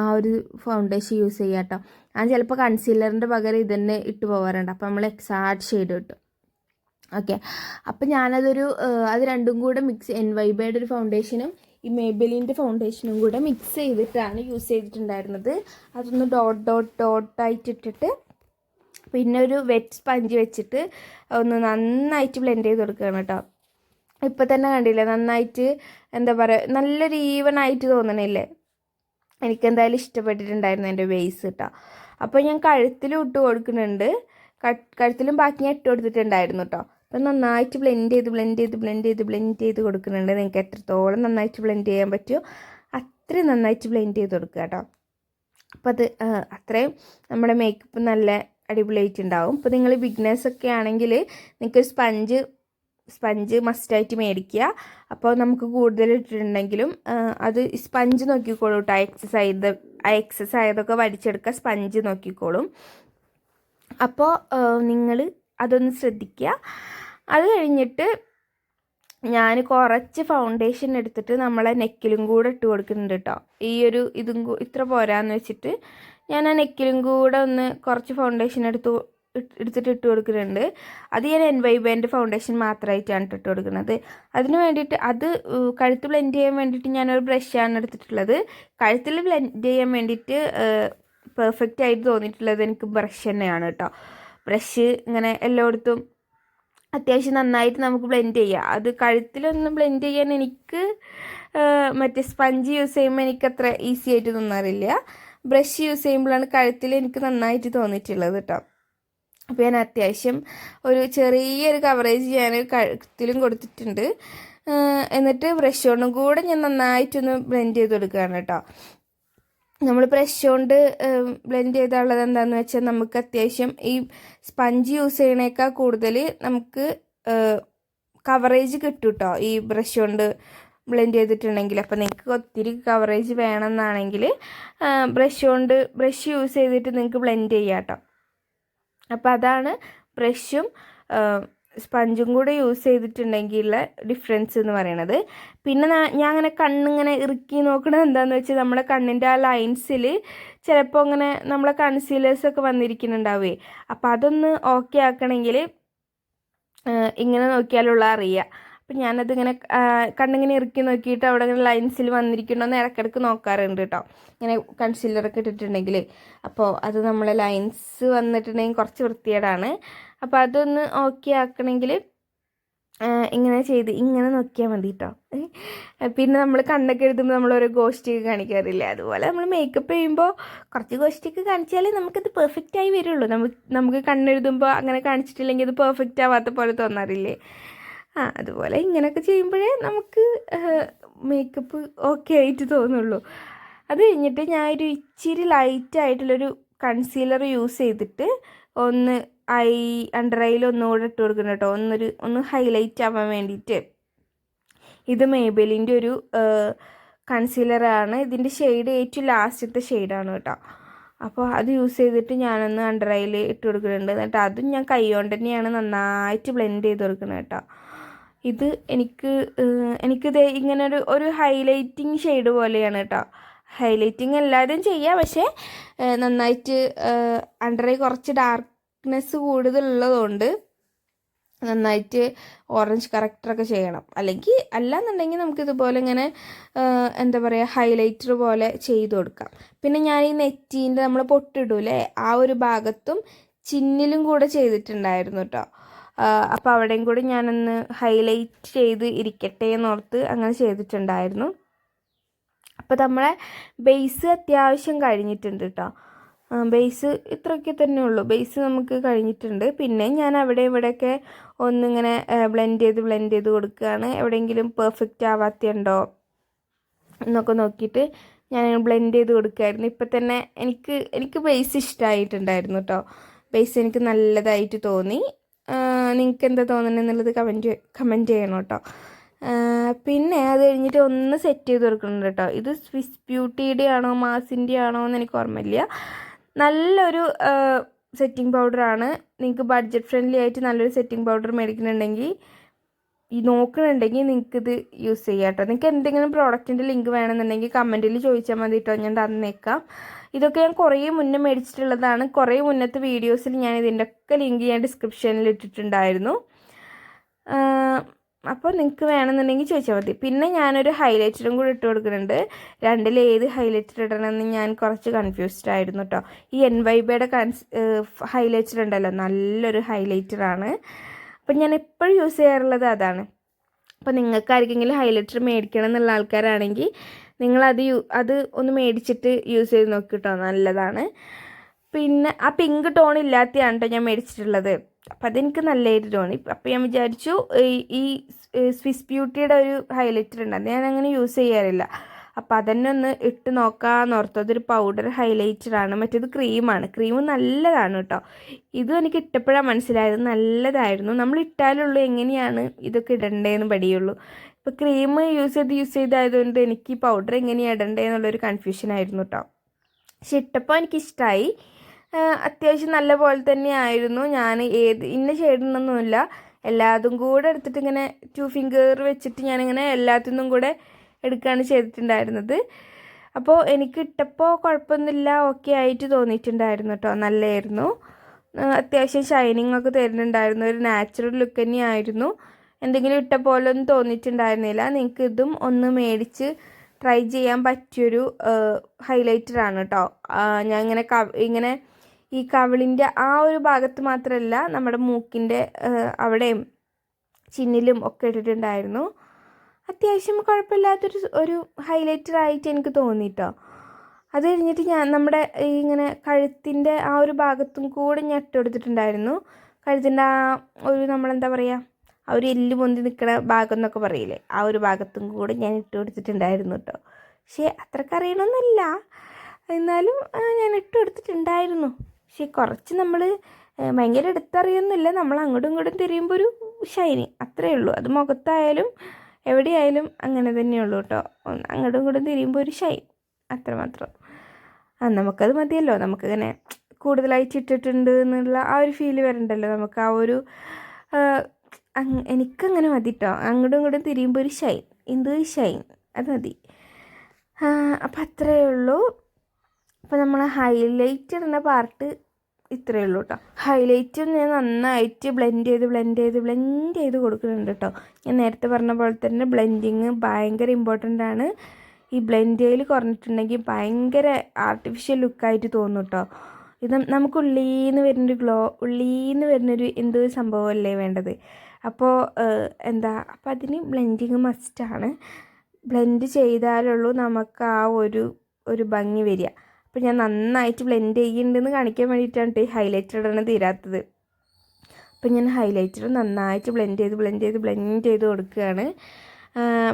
ആ ഒരു ഫൗണ്ടേഷൻ യൂസ് ചെയ്യാം കേട്ടോ ഞാൻ ചിലപ്പോൾ കൺസീലറിന്റെ പകരം ഇതന്നെ ഇട്ട് പോകാറുണ്ട് അപ്പോൾ നമ്മൾ എക്സാക്ട് ഷെയ്ഡ് കിട്ടും ഓക്കെ അപ്പം ഞാനതൊരു അത് രണ്ടും കൂടെ മിക്സ് എൻ വൈബയുടെ ഒരു ഫൗണ്ടേഷനും ഈ മേബലിന്റെ ഫൗണ്ടേഷനും കൂടെ മിക്സ് ചെയ്തിട്ടാണ് യൂസ് ചെയ്തിട്ടുണ്ടായിരുന്നത്. അതൊന്ന് ഡോട്ട് ഡോട്ട് ഡോട്ടായിട്ട് ഇട്ടിട്ട് പിന്നെ ഒരു വെറ്റ് സ്പഞ്ച് വെച്ചിട്ട് ഒന്ന് നന്നായിട്ട് ബ്ലെൻഡ് ചെയ്ത് കൊടുക്കുകയാണ് കേട്ടോ. ഇപ്പം തന്നെ കണ്ടില്ലേ? നന്നായിട്ട് എന്താ പറയുക നല്ലൊരു ഈവൺ ആയിട്ട് തോന്നണില്ലേ? എനിക്ക് എന്തായാലും ഇഷ്ടപ്പെട്ടിട്ടുണ്ടായിരുന്നു എന്റെ വേസ് കേട്ടോ അപ്പോൾ ഞാൻ കഴുത്തിലും ഇട്ട് കൊടുക്കുന്നുണ്ട്. കഴുത്തിലും ബാക്കി ഞാൻ ഇട്ട് കൊടുത്തിട്ടുണ്ടായിരുന്നു കേട്ടോ അപ്പം നന്നായിട്ട് ബ്ലെൻഡ് ചെയ്ത് ബ്ലെൻഡ് ചെയ്ത് ബ്ലെൻഡ് ചെയ്ത് ബ്ലെൻഡ് ചെയ്ത് കൊടുക്കുന്നുണ്ട്. നിങ്ങൾക്ക് എത്രത്തോളം നന്നായിട്ട് ബ്ലെൻഡ് ചെയ്യാൻ പറ്റുമോ അത്രയും നന്നായിട്ട് ബ്ലെൻഡ് ചെയ്ത് കൊടുക്കുക കേട്ടോ അപ്പം അത് അത്രയും നമ്മുടെ മേക്കപ്പ് നല്ല അടിപൊളിയായിട്ടുണ്ടാവും. ഇപ്പോൾ നിങ്ങൾ ബിഗ്നസ് ഒക്കെ ആണെങ്കിൽ നിങ്ങൾക്ക് സ്പഞ്ച് സ്പഞ്ച് മസ്റ്റായിട്ട് മേടിക്കുക. അപ്പോൾ നമുക്ക് കൂടുതൽ ഇട്ടിട്ടുണ്ടെങ്കിലും അത് സ്പഞ്ച് നോക്കിക്കോളൂ കേട്ടോ എക്സസ് ആയത് ആ എക്സസ് ആയതൊക്കെ വലിച്ചെടുക്കുക സ്പഞ്ച് നോക്കിക്കോളും. അപ്പോൾ നിങ്ങൾ അതൊന്ന് ശ്രദ്ധിക്കുക. അത് കഴിഞ്ഞിട്ട് ഞാൻ കുറച്ച് ഫൗണ്ടേഷൻ എടുത്തിട്ട് നമ്മളെ നെക്കിലും കൂടെ ഇട്ട് കൊടുക്കുന്നുണ്ട് കേട്ടോ ഈ ഒരു ഇതും ഇത്ര പോരാന്ന് വെച്ചിട്ട് ഞാൻ ആ നെക്കിലും കൂടെ ഒന്ന് കുറച്ച് ഫൗണ്ടേഷൻ എടുത്ത് എടുത്തിട്ട് ഇട്ട് കൊടുക്കുന്നുണ്ട്. അത് ഞാൻ എൻവൈബേന്റെ ഫൗണ്ടേഷൻ മാത്രമായിട്ടാണ് ഇട്ട് കൊടുക്കുന്നത്. അതിന് വേണ്ടിയിട്ട് അത് കഴുത്ത് ബ്ലെൻഡ് ചെയ്യാൻ വേണ്ടിയിട്ട് ഞാനൊരു ബ്രഷാണ് എടുത്തിട്ടുള്ളത്. കഴുത്തിൽ ബ്ലെൻഡ് ചെയ്യാൻ വേണ്ടിയിട്ട് പെർഫെക്റ്റ് ആയിട്ട് തോന്നിയിട്ടുള്ളത് എനിക്ക് ബ്രഷ് തന്നെയാണ് കേട്ടോ ബ്രഷ് ഇങ്ങനെ എല്ലായിടത്തും അത്യാവശ്യം നന്നായിട്ട് നമുക്ക് ബ്ലെൻഡ് ചെയ്യാം. അത് കഴുത്തിലൊന്നും ബ്ലെൻഡ് ചെയ്യാൻ എനിക്ക് മറ്റേ സ്പഞ്ച് യൂസ് ചെയ്യുമ്പോൾ എനിക്ക് അത്ര ഈസി ആയിട്ട് തോന്നാറില്ല. ബ്രഷ് യൂസ് ചെയ്യുമ്പോഴാണ് കഴുത്തിൽ എനിക്ക് നന്നായിട്ട് തോന്നിയിട്ടുള്ളത് കേട്ടോ അപ്പോൾ ഞാൻ അത്യാവശ്യം ഒരു ചെറിയൊരു കവറേജ് ഞാൻ കഴുത്തിലും കൊടുത്തിട്ടുണ്ട്. എന്നിട്ട് ബ്രഷ് കൊണ്ടും കൂടെ ഞാൻ നന്നായിട്ടൊന്ന് ബ്ലെൻഡ് ചെയ്ത് കൊടുക്കുകയാണ് കേട്ടോ. നമ്മൾ ബ്രഷ് കൊണ്ട് ബ്ലെൻഡ് ചെയ്താലുള്ളത് എന്താണെന്ന് വെച്ചാൽ നമുക്ക് അത്യാവശ്യം ഈ സ്പഞ്ച് യൂസ് ചെയ്യണേക്കാൾ കൂടുതൽ നമുക്ക് കവറേജ് കിട്ടും കേട്ടോ. ഈ ബ്രഷ് കൊണ്ട് ബ്ലെൻഡ് ചെയ്തിട്ടുണ്ടെങ്കിൽ. അപ്പോൾ നിങ്ങൾക്ക് ഒത്തിരി കവറേജ് വേണമെന്നാണെങ്കിൽ ബ്രഷ് കൊണ്ട് ബ്രഷ് യൂസ് ചെയ്തിട്ട് നിങ്ങൾക്ക് ബ്ലെൻഡ് ചെയ്യാം കേട്ടോ. അപ്പോൾ അതാണ് ബ്രഷും സ്പഞ്ചും കൂടെ യൂസ് ചെയ്തിട്ടുണ്ടെങ്കിലുള്ള ഡിഫറൻസ് എന്ന് പറയണത്. പിന്നെ ഞാൻ അങ്ങനെ കണ്ണിങ്ങനെ ഇറുക്കി നോക്കണത് എന്താണെന്ന് വെച്ചാൽ നമ്മുടെ കണ്ണിന്റെ ആ ലൈൻസിൽ ചിലപ്പോൾ അങ്ങനെ നമ്മളെ കൺസീലേഴ്സ് ഒക്കെ വന്നിരിക്കുന്നുണ്ടാവേ. അപ്പോൾ അതൊന്ന് ഓക്കെ ആക്കണമെങ്കിൽ ഇങ്ങനെ നോക്കിയാലുള്ള അറിയുക അപ്പം ഞാനതിങ്ങനെ കണ്ണിങ്ങനെ ഇറുക്കി നോക്കിയിട്ട് അവിടെ ഇങ്ങനെ ലൈൻസിൽ വന്നിരിക്കണമെന്ന് ഇടയ്ക്കിടയ്ക്ക് നോക്കാറുണ്ട് കേട്ടോ. ഇങ്ങനെ കൺസീലറൊക്കെ ഇട്ടിട്ടുണ്ടെങ്കിൽ അപ്പോൾ അത് നമ്മളെ ലൈൻസ് വന്നിട്ടുണ്ടെങ്കിൽ കുറച്ച് വൃത്തികേടാണ്. അപ്പോൾ അതൊന്ന് ഓക്കെ ആക്കണമെങ്കിൽ ഇങ്ങനെ ചെയ്ത് ഇങ്ങനെ നോക്കിയാൽ മതി കേട്ടോ. പിന്നെ നമ്മൾ കണ്ണൊക്കെ എഴുതുമ്പോൾ നമ്മൾ ഓരോ ഗോഷ്ടിയൊക്കെ കാണിക്കാറില്ല? അതുപോലെ നമ്മൾ മേക്കപ്പ് ചെയ്യുമ്പോൾ കുറച്ച് ഗോഷ്ടിയൊക്കെ കാണിച്ചാലേ നമുക്കത് പെർഫെക്റ്റ് ആയി വരുള്ളൂ. നമുക്ക് നമുക്ക് കണ്ണെഴുതുമ്പോൾ അങ്ങനെ കാണിച്ചിട്ടില്ലെങ്കിൽ അത് പെർഫെക്റ്റ് ആവാത്ത പോലെ തോന്നാറില്ലേ? ആ അതുപോലെ ഇങ്ങനെയൊക്കെ ചെയ്യുമ്പോഴേ നമുക്ക് മേക്കപ്പ് ഓക്കെ ആയിട്ട് തോന്നുള്ളൂ. അത് കഴിഞ്ഞിട്ട് ഞാൻ ഒരു ഇച്ചിരി ലൈറ്റ് ആയിട്ടുള്ളൊരു കൺസീലർ യൂസ് ചെയ്തിട്ട് ഒന്ന് ഐ അണ്ടർ ഐയിൽ ഒന്നുകൂടെ ഇട്ട് കൊടുക്കണം കേട്ടോ. ഒന്നൊരു ഒന്ന് ഹൈലൈറ്റ് ആവാൻ വേണ്ടിയിട്ട്. ഇത് മേബലിന്റെ ഒരു കൺസീലറാണ് ഇതിന്റെ ഷെയ്ഡ് ഏറ്റവും ലാസ്റ്റത്തെ ഷെയ്ഡാണ് കേട്ടോ. അപ്പോൾ അത് യൂസ് ചെയ്തിട്ട് ഞാനൊന്ന് അണ്ടർ ഐയിൽ ഇട്ട് കൊടുക്കുന്നുണ്ട്. എന്നിട്ട് അതും ഞാൻ കൈ കൊണ്ട് തന്നെയാണ് നന്നായിട്ട് ബ്ലെൻഡ് ചെയ്ത് കൊടുക്കുന്നത് കേട്ടോ. ഇത് എനിക്ക് എനിക്ക് എനിക്കിത് ഇങ്ങനെ ഒരു ഒരു ഹൈലൈറ്റിങ് ഷെയ്ഡ് പോലെയാണ് കേട്ടോ ഹൈലൈറ്റിങ് എല്ലാവരും ചെയ്യാം പക്ഷേ നന്നായിട്ട് അണ്ടറിൽ കുറച്ച് ഡാർക്ക്നെസ് കൂടുതലുള്ളതുകൊണ്ട് നന്നായിട്ട് ഓറഞ്ച് കറക്റ്ററൊക്കെ ചെയ്യണം. അല്ലെങ്കിൽ അല്ലാന്നുണ്ടെങ്കിൽ നമുക്കിതുപോലെ ഇങ്ങനെ എന്താ പറയുക ഹൈലൈറ്റർ പോലെ ചെയ്ത് കൊടുക്കാം. പിന്നെ ഞാൻ ഈ നെറ്റീന്റെ നമ്മൾ പൊട്ടിടൂലേ ആ ഒരു ഭാഗത്തും ചിന്നിലും കൂടെ ചെയ്തിട്ടുണ്ടായിരുന്നു കേട്ടോ അപ്പോൾ അവിടെയും കൂടി ഞാനൊന്ന് ഹൈലൈറ്റ് ചെയ്ത് ഇരിക്കട്ടെ എന്നോർത്ത് അങ്ങനെ ചെയ്തിട്ടുണ്ടായിരുന്നു. അപ്പോൾ നമ്മളെ ബേസ് അത്യാവശ്യം കഴിഞ്ഞിട്ടുണ്ട് കേട്ടോ ബേസ് ഇത്രയൊക്കെ തന്നെ ഉള്ളൂ. ബേസ് നമുക്ക് കഴിഞ്ഞിട്ടുണ്ട്. പിന്നെ ഞാൻ അവിടെ ഇവിടെയൊക്കെ ഒന്നിങ്ങനെ ബ്ലെൻഡ് ചെയ്ത് ബ്ലെൻഡ് ചെയ്ത് കൊടുക്കുകയാണ്. എവിടെയെങ്കിലും പെർഫെക്റ്റ് ആവാത്തയുണ്ടോ എന്നൊക്കെ നോക്കിയിട്ട് ഞാൻ ബ്ലെൻഡ് ചെയ്ത് കൊടുക്കുമായിരുന്നു ഇപ്പം തന്നെ എനിക്ക് എനിക്ക് ബേസ് ഇഷ്ടമായിട്ടുണ്ടായിരുന്നു കേട്ടോ ബേസ് എനിക്ക് നല്ലതായിട്ട് തോന്നി. നിങ്ങൾക്ക് എന്താ തോന്നുന്നത് എന്നുള്ളത് കമന്റ് കമന്റ് ചെയ്യണം കേട്ടോ. പിന്നെ അത് കഴിഞ്ഞിട്ട് ഒന്ന് സെറ്റ് ചെയ്ത് കൊടുക്കുന്നുണ്ട് കേട്ടോ. ഇത് സ്വിസ് ബ്യൂട്ടിയുടെ ആണോ മാസിന്റെ ആണോ എന്ന് എനിക്ക് ഓർമ്മയില്ല. നല്ലൊരു സെറ്റിംഗ് പൗഡറാണ് നിങ്ങൾക്ക് ബഡ്ജറ്റ് ഫ്രണ്ട്ലി ആയിട്ട് നല്ലൊരു സെറ്റിംഗ് പൗഡർ മേടിക്കുന്നുണ്ടെങ്കിൽ ഈ നോക്കുന്നുണ്ടെങ്കിൽ നിങ്ങൾക്ക് ഇത് യൂസ് ചെയ്യാം കേട്ടോ. നിങ്ങൾക്ക് എന്തെങ്കിലും പ്രോഡക്റ്റിന്റെ ലിങ്ക് വേണമെന്നുണ്ടെങ്കിൽ കമന്റിൽ ചോദിച്ചാൽ മതി കേട്ടോ. ഞാൻ തന്നേക്കാം. ഇതൊക്കെ ഞാൻ കുറേ മുന്നേ മേടിച്ചിട്ടുള്ളതാണ്. കുറേ മുന്നത്തെ വീഡിയോസിൽ ഞാൻ ഇതിന്റെ ഒക്കെ ലിങ്ക് ഞാൻ ഡിസ്ക്രിപ്ഷനിൽ ഇട്ടിട്ടുണ്ടായിരുന്നു. അപ്പോൾ നിങ്ങൾക്ക് വേണമെന്നുണ്ടെങ്കിൽ ചോദിച്ചാൽ മതി. പിന്നെ ഞാനൊരു ഹൈലൈറ്ററും കൂടി ഇട്ട് കൊടുക്കുന്നുണ്ട്. രണ്ടിൽ ഏത് ഹൈലൈറ്റർ ഇടണമെന്ന് ഞാൻ കുറച്ച് കൺഫ്യൂസ്ഡ് ആയിരുന്നു കേട്ടോ. ഈ എൻ വൈബയുടെ കൺസ് ഹൈലൈറ്റർ ഉണ്ടല്ലോ. നല്ലൊരു ഹൈലൈറ്ററാണ് അപ്പം ഞാൻ എപ്പോഴും യൂസ് ചെയ്യാറുള്ളത് അതാണ്. അപ്പോൾ നിങ്ങൾക്ക് ഹൈലൈറ്റർ മേടിക്കണം എന്നുള്ള ആൾക്കാരാണെങ്കിൽ നിങ്ങളത് യൂ അത് ഒന്ന് മേടിച്ചിട്ട് യൂസ് ചെയ്ത് നോക്കി കിട്ടോ നല്ലതാണ്. പിന്നെ ആ പിങ്ക് ടോൺ ഇല്ലാത്തതാണ് കേട്ടോ ഞാൻ മേടിച്ചിട്ടുള്ളത്. അപ്പം അതെനിക്ക് നല്ലതായിട്ട് ടോണി അപ്പം ഞാൻ വിചാരിച്ചു ഈ സ്വിസ് ബ്യൂട്ടിയുടെ ഒരു ഹൈലൈറ്റർ ഉണ്ട്. അത് ഞാൻ അങ്ങനെ യൂസ് ചെയ്യാറില്ല. അപ്പം അതന്നെ ഒന്ന് ഇട്ട് നോക്കാമെന്ന് ഓർത്തു. അതൊരു പൗഡർ ഹൈലൈറ്ററാണ് മറ്റേത് ക്രീമാണ് ക്രീം നല്ലതാണ് കേട്ടോ ഇതും എനിക്ക് ഇട്ടപ്പോഴാണ് മനസ്സിലായത്. നല്ലതായിരുന്നു. നമ്മൾ ഇട്ടാലുള്ളൂ എങ്ങനെയാണ് ഇതൊക്കെ ഇടണ്ടേന്ന് പടിയുള്ളൂ. ഇപ്പോൾ ക്രീം യൂസ് ചെയ്ത് യൂസ് ചെയ്തായതുകൊണ്ട് എനിക്ക് പൗഡർ എങ്ങനെയാണ് ഇടണ്ടേ എന്നുള്ളൊരു കൺഫ്യൂഷൻ ആയിരുന്നു കേട്ടോ പക്ഷെ ഇട്ടപ്പോൾ എനിക്കിഷ്ടമായി അത്യാവശ്യം നല്ല പോലെ തന്നെ ആയിരുന്നു. ഞാൻ ഏത് ഇന്ന ഷെയ്ഡിനൊന്നുമില്ല എല്ലാതും കൂടെ എടുത്തിട്ട് ഇങ്ങനെ ടു ഫിംഗർ വെച്ചിട്ട് ഞാനിങ്ങനെ എല്ലാത്തിനും കൂടെ എടുക്കുകയാണ് ചെയ്തിട്ടുണ്ടായിരുന്നത്. അപ്പോൾ എനിക്ക് ഇട്ടപ്പോൾ കുഴപ്പമൊന്നുമില്ല ഓക്കെ ആയിട്ട് തോന്നിയിട്ടുണ്ടായിരുന്നു കേട്ടോ നല്ലതായിരുന്നു അത്യാവശ്യം ഷൈനിങ് ഒക്കെ തരുന്നുണ്ടായിരുന്നു. ഒരു നാച്ചുറൽ ലുക്ക് തന്നെയായിരുന്നു. എന്തെങ്കിലും ഇട്ട പോലെ ഒന്നും തോന്നിയിട്ടുണ്ടായിരുന്നില്ല. നിങ്ങൾക്ക് ഇതും ഒന്ന് മേടിച്ച് ട്രൈ ചെയ്യാൻ പറ്റിയൊരു ഹൈലൈറ്ററാണ് കേട്ടോ ഞാൻ ഇങ്ങനെ ഇങ്ങനെ ഈ കവിളിന്റെ ആ ഒരു ഭാഗത്ത് മാത്രമല്ല നമ്മുടെ മൂക്കിന്റെ അവിടെയും ചിന്നിലും ഒക്കെ ഇട്ടിട്ടുണ്ടായിരുന്നു. അത്യാവശ്യം കുഴപ്പമില്ലാത്തൊരു ഒരു ഹൈലൈറ്റർ ആയിട്ട് എനിക്ക് തോന്നിയിട്ടോ അത് കഴിഞ്ഞിട്ട് ഞാൻ നമ്മുടെ ഈ ഇങ്ങനെ കഴുത്തിന്റെ ആ ഒരു ഭാഗത്തും കൂടെ ഞാൻ ഇട്ട് കൊടുത്തിട്ടുണ്ടായിരുന്നു. കഴുത്തിന്റെ ആ ഒരു നമ്മളെന്താ പറയുക ആ ഒരു എല്ല് പൊന്തി നിൽക്കുന്ന ഭാഗം എന്നൊക്കെ പറയില്ലേ ആ ഒരു ഭാഗത്തും കൂടെ ഞാൻ ഇട്ട് കൊടുത്തിട്ടുണ്ടായിരുന്നു കേട്ടോ പക്ഷേ അത്രയ്ക്ക് അറിയണമെന്നില്ല എന്നാലും ഞാൻ ഇട്ട് കൊടുത്തിട്ടുണ്ടായിരുന്നു. പക്ഷേ കുറച്ച് നമ്മൾ ഭയങ്കര എടുത്തറിയൊന്നുമില്ല. നമ്മൾ അങ്ങോട്ടും ഇങ്ങോട്ടും തിരിയുമ്പോൾ ഒരു ഷൈനി അത്രയേ ഉള്ളൂ. അത് മുഖത്തായാലും എവിടെയായാലും അങ്ങനെ തന്നെയുള്ളൂ കേട്ടോ. അങ്ങോട്ടും ഇങ്ങോട്ടും തിരിയുമ്പോൾ ഒരു ഷൈൻ അത്രമാത്രം. ആ നമുക്കത് മതിയല്ലോ. നമുക്കിങ്ങനെ കൂടുതലായിട്ട് ഇട്ടിട്ടുണ്ട് എന്നുള്ള ആ ഒരു ഫീൽ വരണ്ടല്ലോ. നമുക്ക് ആ ഒരു എനിക്കങ്ങനെ മതി കേട്ടോ അങ്ങോട്ടും ഇങ്ങോട്ടും തിരിയുമ്പോൾ ഒരു ഷൈൻ എന്ത് ഷൈൻ അത് മതി. അപ്പം അത്രയേ ഉള്ളൂ. അപ്പോൾ നമ്മൾ ഹൈലൈറ്റ് ഇടുന്ന പാർട്ട് ഇത്രയേ ഉള്ളൂ കേട്ടോ ഹൈലൈറ്റും ഞാൻ നന്നായിട്ട് ബ്ലെൻഡ് ചെയ്ത് ബ്ലെൻഡ് ചെയ്ത് ബ്ലെൻഡ് ചെയ്ത് കൊടുക്കുന്നുണ്ട് കേട്ടോ ഞാൻ നേരത്തെ പറഞ്ഞ പോലെ തന്നെ ബ്ലെൻഡിങ് ഭയങ്കര ഇമ്പോർട്ടന്റ് ആണ്. ഈ ബ്ലെൻഡ് ചെയ്യൽ കുറഞ്ഞിട്ടുണ്ടെങ്കിൽ ഭയങ്കര ആർട്ടിഫിഷ്യൽ ലുക്കായിട്ട് തോന്നും കേട്ടോ ഇത് നമുക്ക് ഉള്ളീന്ന് വരുന്നൊരു ഗ്ലോ ഉള്ളീന്ന് വരുന്നൊരു എന്തോ സംഭവമല്ലേ വേണ്ടത്. അപ്പോൾ എന്താ അപ്പോൾ അതിന് ബ്ലെൻഡിങ് മസ്റ്റാണ് ബ്ലെൻഡ് ചെയ്താലുള്ളൂ നമുക്ക് ആ ഒരു ഒരു ഭംഗി വരിക. അപ്പോൾ ഞാൻ നന്നായിട്ട് ബ്ലെൻഡ് ചെയ്യുന്നുണ്ടെന്ന് കാണിക്കാൻ വേണ്ടിയിട്ടാണ് ഈ ഹൈലൈറ്റർ ഇടണത് തീരാത്തത്. അപ്പം ഞാൻ ഹൈലൈറ്റർ നന്നായിട്ട് ബ്ലെൻഡ് ചെയ്ത് ബ്ലെൻഡ് ചെയ്ത് ബ്ലെൻഡ് ചെയ്ത് കൊടുക്കുകയാണ്.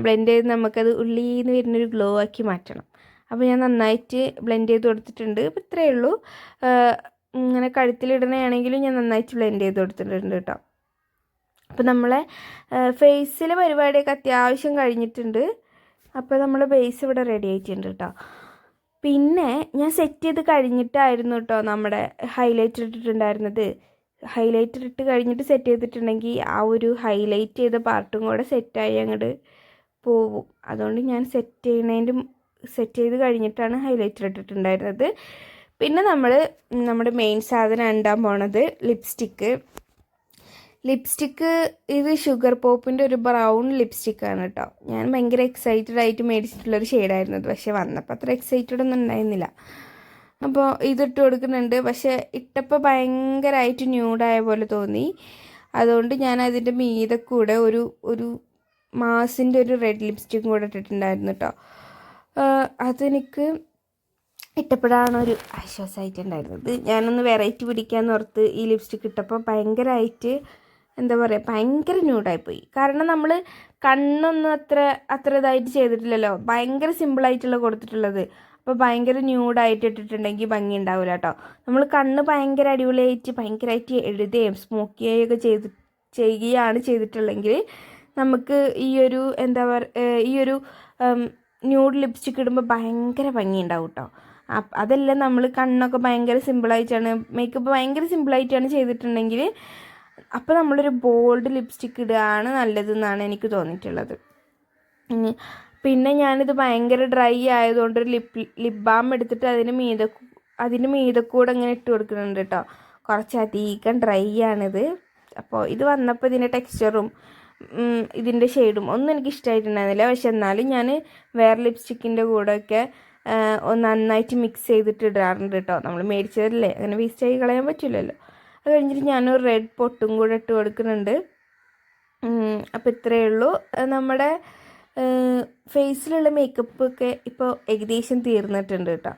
ബ്ലെൻഡ് ചെയ്ത് നമുക്കത് ഉള്ളിന്ന് വരുന്നൊരു ഗ്ലോ ആക്കി മാറ്റണം. അപ്പോൾ ഞാൻ നന്നായിട്ട് ബ്ലെൻഡ് ചെയ്ത് കൊടുത്തിട്ടുണ്ട്. അപ്പോൾ ഇത്രയേ ഉള്ളൂ. ഇങ്ങനെ കഴുത്തിലിടണയാണെങ്കിലും ഞാൻ നന്നായിട്ട് ബ്ലെൻഡ് ചെയ്ത് കൊടുത്തിട്ടുണ്ട് കേട്ടോ അപ്പോൾ നമ്മളെ ഫേസിലെ പരിപാടിയൊക്കെ അത്യാവശ്യം കഴിഞ്ഞിട്ടുണ്ട്. അപ്പോൾ നമ്മൾ ബേസ് ഇവിടെ റെഡി ആയിട്ടുണ്ട് കേട്ടോ പിന്നെ ഞാൻ സെറ്റ് ചെയ്ത് കഴിഞ്ഞിട്ടായിരുന്നു കേട്ടോ നമ്മുടെ ഹൈലൈറ്റ് ഇട്ടിട്ടുണ്ടായിരുന്നത്. ഹൈലൈറ്റ് ഇട്ട് കഴിഞ്ഞിട്ട് സെറ്റ് ചെയ്തിട്ടുണ്ടെങ്കിൽ ആ ഒരു ഹൈലൈറ്റ് ചെയ്ത പാർട്ടും കൂടെ സെറ്റായി അങ്ങോട്ട് പോവും. അതുകൊണ്ട് ഞാൻ സെറ്റ് ചെയ്യുന്നതിന്റെ സെറ്റ് ചെയ്ത് കഴിഞ്ഞിട്ടാണ് ഹൈലൈറ്റർ ഇട്ടിട്ടുണ്ടായിരുന്നത്. പിന്നെ നമ്മൾ നമ്മുടെ മെയിൻ സാധനം ഉണ്ടാൻ പോണത് ലിപ്സ്റ്റിക്ക് ലിപ്സ്റ്റിക്ക് ഇത് ഷുഗർ പോപ്പിന്റെ ഒരു ബ്രൗൺ ലിപ്സ്റ്റിക്കാണ് കേട്ടോ ഞാൻ ഭയങ്കര എക്സൈറ്റഡ് ആയിട്ട് മേടിച്ചിട്ടുള്ളൊരു ഷെയ്ഡായിരുന്നു അത്. പക്ഷേ വന്നപ്പോൾ അത്ര എക്സൈറ്റഡ് ഒന്നും ഉണ്ടായിരുന്നില്ല. അപ്പോൾ ഇതിട്ട് കൊടുക്കുന്നുണ്ട്. പക്ഷേ ഇട്ടപ്പോൾ ഭയങ്കരമായിട്ട് ന്യൂഡായ പോലെ തോന്നി. അതുകൊണ്ട് ഞാൻ അതിന്റെ മീതെ കൂടെ ഒരു ഒരു മാസിന്റെ ഒരു റെഡ് ലിപ്സ്റ്റിക്കും കൂടെ ഇട്ടിട്ടുണ്ടായിരുന്നു കേട്ടോ അതെനിക്ക് ഇട്ടപ്പോഴാണ് ഒരു ആശ്വാസമായിട്ടുണ്ടായിരുന്നത് ഞാനൊന്ന് വെറൈറ്റി പിടിക്കാമെന്ന് ഓർത്ത് ഈ ലിപ്സ്റ്റിക്ക് ഇട്ടപ്പോൾ ഭയങ്കരമായിട്ട് എന്താ പറയുക ഭയങ്കര ന്യൂഡായിപ്പോയി. കാരണം നമ്മൾ കണ്ണൊന്നും അത്ര അത്ര ഇതായിട്ട് ചെയ്തിട്ടില്ലല്ലോ. ഭയങ്കര സിമ്പിളായിട്ടുള്ള കൊടുത്തിട്ടുള്ളത്. അപ്പോൾ ഭയങ്കര ന്യൂഡായിട്ട് ഇട്ടിട്ടുണ്ടെങ്കിൽ ഭംഗി ഉണ്ടാവില്ല കേട്ടോ നമ്മൾ കണ്ണ് ഭയങ്കര അടിപൊളിയായിട്ട് ഭയങ്കരമായിട്ട് എഴുതുകയും സ്മോക്ക് ചെയ്യുകയൊക്കെ ചെയ്ത് ചെയ്യുകയാണ് ചെയ്തിട്ടുള്ളെങ്കിൽ നമുക്ക് ഈ ഒരു എന്താ പറയുക ഈ ഒരു ന്യൂഡ് ലിപ്സ്റ്റിക് ഇടുമ്പോൾ ഭയങ്കര ഭംഗി ഉണ്ടാവും കേട്ടോ അതെല്ലാം നമ്മൾ കണ്ണൊക്കെ ഭയങ്കര സിമ്പിളായിട്ടാണ് മേക്കപ്പ് ഭയങ്കര സിമ്പിളായിട്ടാണ് ചെയ്തിട്ടുണ്ടെങ്കിൽ അപ്പോൾ നമ്മളൊരു ബോൾഡ് ലിപ്സ്റ്റിക് ഇടുകയാണ് നല്ലതെന്നാണ് എനിക്ക് തോന്നിയിട്ടുള്ളത്. പിന്നെ ഞാനിത് ഭയങ്കര ഡ്രൈ ആയതുകൊണ്ട് ഒരു ലിപ് ലിപ് ബാം എടുത്തിട്ട് അതിന് മീത അതിന് മീതെ കൂടെ ഇങ്ങനെ ഇട്ട് കൊടുക്കുന്നുണ്ട് കേട്ടോ കുറച്ചധികം ഡ്രൈ ആണിത്. അപ്പോൾ ഇത് വന്നപ്പോൾ ഇതിന്റെ ടെക്സ്ചറും ഇതിന്റെ ഷെയ്ഡും ഒന്നും എനിക്ക് ഇഷ്ടമായിട്ടുണ്ടായിരുന്നില്ല പക്ഷെ എന്നാലും ഞാൻ വേറെ ലിപ്സ്റ്റിക്കിന്റെ കൂടെയൊക്കെ നന്നായിട്ട് മിക്സ് ചെയ്തിട്ട് ഇടാറുണ്ട് കേട്ടോ നമ്മൾ മേടിച്ചതല്ലേ? അങ്ങനെ വേസ്റ്റ് ആയി കളയാൻ പറ്റില്ലല്ലോ. അത് കഴിഞ്ഞിട്ട് ഞാനൊരു റെഡ് പൊട്ടും കൂടെ ഇട്ട് കൊടുക്കുന്നുണ്ട്. അപ്പോൾ ഇത്രയേ ഉള്ളൂ. നമ്മുടെ ഫേസിലുള്ള മേക്കപ്പ് ഒക്കെ ഇപ്പോൾ ഏകദേശം തീർന്നിട്ടുണ്ട് കേട്ടോ.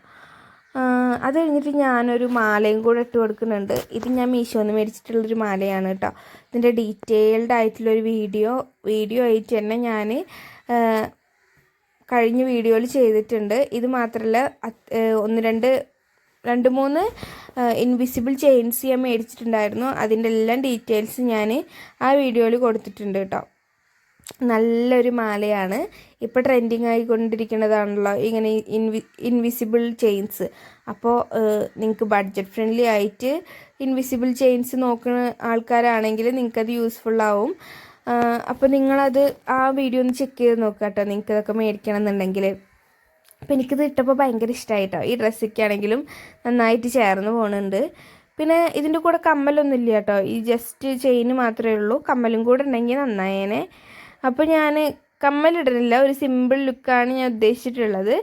അത് കഴിഞ്ഞിട്ട് ഞാനൊരു മാലയും കൂടെ ഇട്ട് കൊടുക്കുന്നുണ്ട്. ഇത് ഞാൻ മീഷോന്ന് മേടിച്ചിട്ടുള്ളൊരു മാലയാണ് കേട്ടോ. ഇതിന്റെ ഡീറ്റെയിൽഡ് ആയിട്ടുള്ളൊരു വീഡിയോ വീഡിയോ ആയിട്ട് തന്നെ ഞാൻ കഴിഞ്ഞ വീഡിയോയിൽ ചെയ്തിട്ടുണ്ട്. ഇത് മാത്രമല്ല ഒന്ന് രണ്ട് രണ്ട് മൂന്ന് ഇൻവിസിബിൾ ചെയിൻസ് ഞാൻ മേടിച്ചിട്ടുണ്ടായിരുന്നു. അതിന്റെ എല്ലാം ഡീറ്റെയിൽസ് ഞാൻ ആ വീഡിയോയിൽ കൊടുത്തിട്ടുണ്ട് കേട്ടോ. നല്ലൊരു മാലയാണ്. ഇപ്പോൾ ട്രെൻഡിങ് ആയിക്കൊണ്ടിരിക്കുന്നതാണല്ലോ ഇങ്ങനെ ഇൻവി ഇൻവിസിബിൾ ചെയിൻസ് അപ്പോൾ നിങ്ങൾക്ക് ബഡ്ജറ്റ് ഫ്രണ്ട്ലി ആയിട്ട് ഇൻവിസിബിൾ ചെയിൻസ് നോക്കുന്ന ആൾക്കാരാണെങ്കിൽ നിങ്ങൾക്കത് യൂസ്ഫുൾ ആവും. അപ്പോൾ നിങ്ങളത് ആ വീഡിയോ ഒന്ന് ചെക്ക് ചെയ്ത് നോക്കുക കേട്ടോ. നിങ്ങൾക്കതൊക്കെ മേടിക്കണം എന്നുണ്ടെങ്കിൽ അപ്പോൾ എനിക്കിത് ഇട്ടപ്പോൾ ഭയങ്കര ഇഷ്ടമായിട്ടോ ഈ ഡ്രസ്സൊക്കെയാണെങ്കിലും നന്നായിട്ട് ചേർന്ന് പോകുന്നുണ്ട് പിന്നെ ഇതിന്റെ കൂടെ കമ്മലൊന്നും ഇല്ല കേട്ടോ ഈ ജസ്റ്റ് ചെയിന് മാത്രമേ ഉള്ളൂ. കമ്മലും കൂടെ ഉണ്ടെങ്കിൽ നന്നായേനെ. അപ്പോൾ ഞാൻ കമ്മലിടുന്നില്ല ഒരു സിമ്പിൾ ലുക്കാണ് ഞാൻ ഉദ്ദേശിച്ചിട്ടുള്ളത്.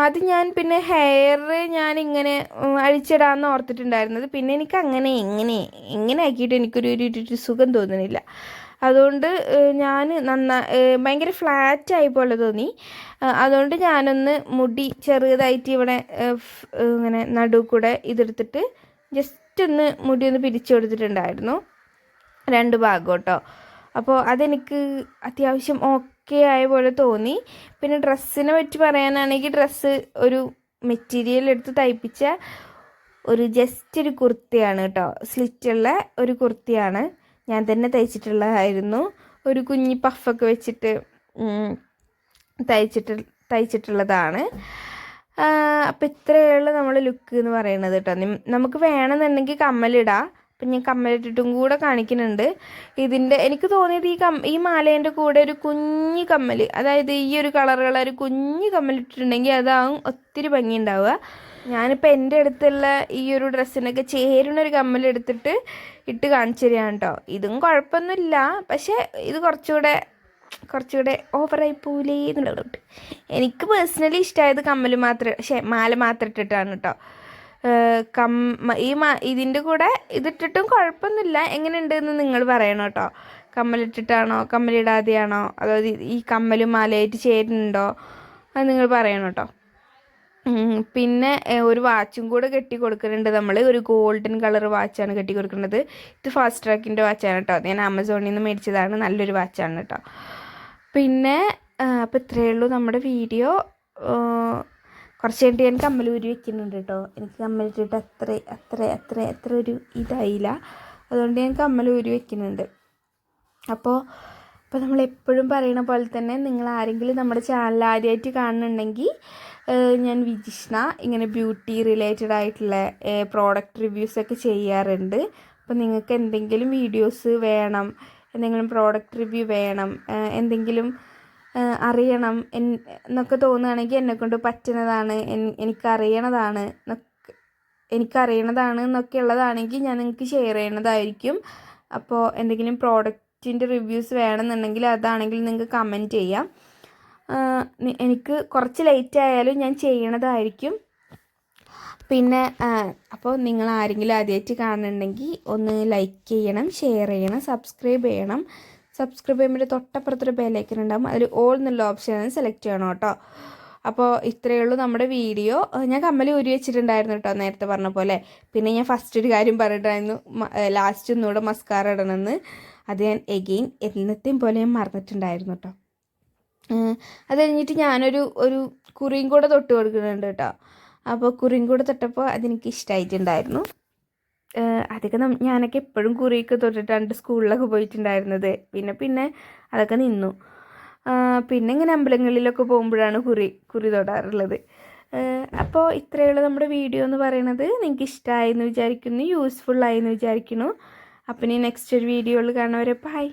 ആദ്യം ഞാൻ പിന്നെ ഹെയർ ഞാൻ ഇങ്ങനെ അഴിച്ചിടാമെന്ന് ഓർത്തിട്ടുണ്ടായിരുന്നത്. പിന്നെ എനിക്ക് അങ്ങനെ എങ്ങനെ എങ്ങനെ ആക്കിയിട്ട് എനിക്കൊരു ഒരു സുഖം തോന്നുന്നില്ല. അതുകൊണ്ട് ഞാൻ നന്നാ ഭയങ്കര ഫ്ലാറ്റ് ആയി പോലെ തോന്നി. അതുകൊണ്ട് ഞാനൊന്ന് മുടി ചെറുതായിട്ട് ഇവിടെ ഇങ്ങനെ നടു കൂടെ ഇതെടുത്തിട്ട് ജസ്റ്റ് ഒന്ന് മുടി ഒന്ന് പിരിച്ചു കൊടുത്തിട്ടുണ്ടായിരുന്നു. രണ്ട് ഭാഗം കേട്ടോ അപ്പോൾ അതെനിക്ക് അത്യാവശ്യം ഓക്കെ ആയ പോലെ തോന്നി. പിന്നെ ഡ്രസ്സിനെ പറ്റി പറയാനാണെങ്കിൽ ഡ്രസ്സ് ഒരു മെറ്റീരിയൽ എടുത്ത് തയ്പ്പിച്ച ഒരു ജസ്റ്റ് ഒരു കുർത്തിയാണ് കേട്ടോ. സ്ലിറ്റുള്ള ഒരു കുർത്തിയാണ്. ഞാൻ തന്നെ തയ്ച്ചിട്ടുള്ളതായിരുന്നു. ഒരു കുഞ്ഞി പഫൊക്കെ വെച്ചിട്ട് തയ്ച്ചിട്ട് തയ്ച്ചിട്ടുള്ളതാണ്. അപ്പം ഇത്രയുള്ള നമ്മൾ ലുക്ക് എന്ന് പറയുന്നത് കേട്ടോ. നമുക്ക് വേണമെന്നുണ്ടെങ്കിൽ കമ്മലിടാം. അപ്പം ഞാൻ കമ്മലിട്ടിട്ടും കൂടെ കാണിക്കുന്നുണ്ട്. ഇതിന്റെ എനിക്ക് തോന്നിയത് ഈ കം ഈ മാലേന്റെ കൂടെ ഒരു കുഞ്ഞു കമ്മൽ അതായത് ഈ ഒരു കളറുള്ള ഒരു കുഞ്ഞു കമ്മലിട്ടിട്ടുണ്ടെങ്കിൽ അതാവും ഒത്തിരി ഭംഗി ഉണ്ടാവുക ഞാനിപ്പോൾ എന്റെ അടുത്തുള്ള ഈ ഒരു ഡ്രസ്സിനൊക്കെ ചേരുന്ന ഒരു കമ്മൽ എടുത്തിട്ട് ഇട്ട് കാണിച്ചു തരികയാണ് കേട്ടോ ഇതും കുഴപ്പമൊന്നുമില്ല പക്ഷേ ഇത് കുറച്ചുകൂടെ കുറച്ചുകൂടെ ഓവറായി പോലേ എന്നുള്ളത് എനിക്ക് പേഴ്സണലി ഇഷ്ടമായത് കമ്മൽ മാത്രം പക്ഷേ മാല മാത്രം ഇട്ടിട്ടാണ് കേട്ടോ കം ഈ മാ ഇതിന്റെ കൂടെ ഇതിട്ടിട്ടും കുഴപ്പമൊന്നുമില്ല എങ്ങനെയുണ്ടെന്ന് നിങ്ങൾ പറയണം കേട്ടോ കമ്മലിട്ടിട്ടാണോ കമ്മലിടാതെയാണോ? അതോ ഈ കമ്മലും മാലയായിട്ട് ചേരുന്നുണ്ടോ? അത് നിങ്ങൾ പറയണം കേട്ടോ പിന്നെ ഒരു വാച്ചും കൂടെ കെട്ടി കൊടുക്കുന്നുണ്ട് നമ്മൾ ഒരു ഗോൾഡൻ കളർ വാച്ചാണ് കെട്ടി കൊടുക്കുന്നത് ഇത് ഫാസ്റ്റ് ട്രാക്കിന്റെ വാച്ചാണ് കേട്ടോ ഞാൻ ആമസോണിൽ നിന്ന് മേടിച്ചതാണ്. നല്ലൊരു വാച്ചാണ് കേട്ടോ പിന്നെ അപ്പോൾ ഇത്രയേ ഉള്ളൂ നമ്മുടെ വീഡിയോ. കുറച്ച് കഴിഞ്ഞിട്ട് ഞാൻ കമ്മലൂരി വെക്കുന്നുണ്ട് കേട്ടോ എനിക്ക് കമ്മലിട്ടിട്ട് അത്ര അത്ര അത്ര അത്ര ഒരു ഇതായില്ല. അതുകൊണ്ട് ഞാൻ കമ്മൽ കമ്മലൂരി വെക്കുന്നുണ്ട്. അപ്പോൾ ഇപ്പോൾ നമ്മൾ എപ്പോഴും പറയുന്ന പോലെ തന്നെ നിങ്ങൾ ആരെങ്കിലും നമ്മുടെ ചാനൽ ആദ്യമായിട്ട് കാണുന്നുണ്ടെങ്കിൽ ഞാൻ വിജിഷ്ണ ഇങ്ങനെ ബ്യൂട്ടി റിലേറ്റഡ് ആയിട്ടുള്ള പ്രോഡക്റ്റ് റിവ്യൂസ് ഒക്കെ ചെയ്യാറുണ്ട്. അപ്പോൾ നിങ്ങൾക്ക് എന്തെങ്കിലും വീഡിയോസ് വേണം എന്തെങ്കിലും പ്രോഡക്റ്റ് റിവ്യൂ വേണം എന്തെങ്കിലും അറിയണം എന്നൊക്കെ തോന്നുകയാണെങ്കിൽ എന്നെക്കൊണ്ട് പറ്റുന്നതാണ് എനിക്കറിയണതാണ് എനിക്കറിയണതാണ് എന്നൊക്കെ ഉള്ളതാണെങ്കിൽ ഞാൻ നിങ്ങൾക്ക് ഷെയർ ചെയ്യണതായിരിക്കും അപ്പോൾ എന്തെങ്കിലും പ്രോഡക്റ്റിന്റെ റിവ്യൂസ് വേണമെന്നുണ്ടെങ്കിൽ അതാണെങ്കിൽ നിങ്ങൾക്ക് കമന്റ് ചെയ്യാം. എനിക്ക് കുറച്ച് ലേറ്റ് ആയാലും ഞാൻ ചെയ്യണതായിരിക്കും. പിന്നെ അപ്പോൾ നിങ്ങൾ ആരെങ്കിലും ആദ്യമായിട്ട് കാണുന്നുണ്ടെങ്കിൽ ഒന്ന് ലൈക്ക് ചെയ്യണം ഷെയർ ചെയ്യണം സബ്സ്ക്രൈബ് ചെയ്യണം. സബ്സ്ക്രൈബ് ചെയ്യുമ്പോൾ തൊട്ടപ്പുറത്തൊരു ബെല്ലൈക്കൻ ഉണ്ടാകും അതിൽ ഓൾ എന്നുള്ള ഓപ്ഷൻ സെലക്ട് ചെയ്യണം കേട്ടോ. അപ്പോൾ ഇത്രയേ ഉള്ളൂ നമ്മുടെ വീഡിയോ ഞാൻ കമ്മലി ഊരി വെച്ചിട്ടുണ്ടായിരുന്നു കേട്ടോ നേരത്തെ പറഞ്ഞ പോലെ. പിന്നെ ഞാൻ ഫസ്റ്റ് ഒരു കാര്യം പറഞ്ഞിട്ടായിരുന്നു ലാസ്റ്റ് ഒന്നുകൂടെ മസ്കാര ഇടണമെന്ന്. അത് ഞാൻ എഗെയിൻ എന്നത്തെയും പോലെ ഞാൻ മറന്നിട്ടുണ്ടായിരുന്നു കേട്ടോ. അത് കഴിഞ്ഞിട്ട് ഞാനൊരു ഒരു കുറിയും കൂടെ തൊട്ട് കൊടുക്കുന്നുണ്ട് കേട്ടോ. അപ്പോൾ കുറിയും കൂടെ തൊട്ടപ്പോൾ അതെനിക്ക് ഇഷ്ടമായിട്ടുണ്ടായിരുന്നു അതൊക്കെ ഞാനൊക്കെ എപ്പോഴും കുറിയൊക്കെ തൊട്ടിട്ടാണ് സ്കൂളിലൊക്കെ പോയിട്ടുണ്ടായിരുന്നത്. പിന്നെ പിന്നെ അതൊക്കെ നിന്നു. പിന്നെ ഇങ്ങനെ അമ്പലങ്ങളിലൊക്കെ പോകുമ്പോഴാണ് കുറി കുറി തൊടാറുള്ളത്. അപ്പോൾ ഇത്രയുള്ള നമ്മുടെ വീഡിയോ എന്ന് പറയുന്നത് നിങ്ങൾക്ക് ഇഷ്ടമായി എന്ന് വിചാരിക്കുന്നു യൂസ്ഫുൾ ആയി എന്ന് വിചാരിക്കുന്നു. അപ്പം ഇനി നെക്സ്റ്റ് ഒരു വീഡിയോയിൽ കാണുന്നവരെ ബൈ